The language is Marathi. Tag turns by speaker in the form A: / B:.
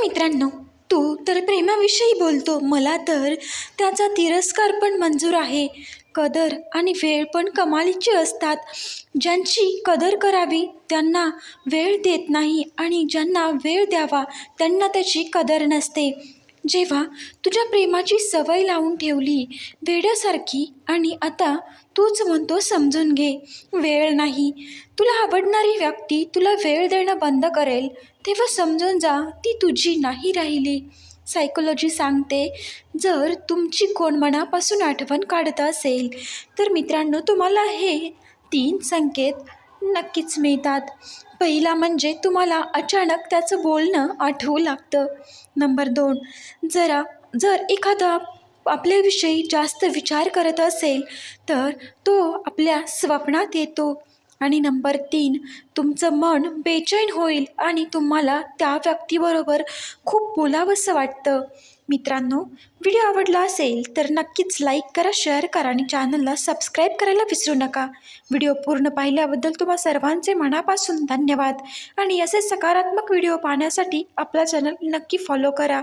A: मित्रांनो तू तर प्रेमाविषयी बोलतो मला तर त्याचा तिरस्कार पण मंजूर आहे. कदर आणि वेळ पण कमालीची असतात. ज्यांची कदर करावी त्यांना वेळ देत नाही आणि ज्यांना वेळ द्यावा त्यांना त्याची कदर नसते. जेव्हा तुझ्या प्रेमाची सवय लावून ठेवली वेड्यासारखी आणि आता तूच म्हणतो समजून घे वेळ नाही. तुला आवडणारी व्यक्ती तुला वेळ देणं बंद करेल. तेव्हा समजून जा ती तुझी नाही राहिली. सायकोलॉजी सांगते जर तुमची कोण मनापासून आठवण काढत असेल तर मित्रांनो तुम्हाला हे तीन संकेत नक्कीच मिळतात. पहिला म्हणजे तुम्हाला अचानक त्याचं बोलणं आठवू लागतं. नंबर दोन जरा जर एखादा आपल्याविषयी जास्त विचार करत असेल तर तो आपल्या स्वप्नात येतो. आणि नंबर तीन तुमचं मन बेचैन होईल आणि तुम्हाला त्या व्यक्तीबरोबर खूप बोलावंसं वाटतं. मित्रांनो व्हिडिओ आवडला असेल तर नक्कीच लाईक करा शेअर करा आणि चॅनलला सबस्क्राईब करायला विसरू नका. व्हिडिओ पूर्ण पाहिल्याबद्दल तुम्हा सर्वांचे मनापासून धन्यवाद. आणि असे सकारात्मक व्हिडिओ पाहण्यासाठी आपला चॅनल नक्की फॉलो करा.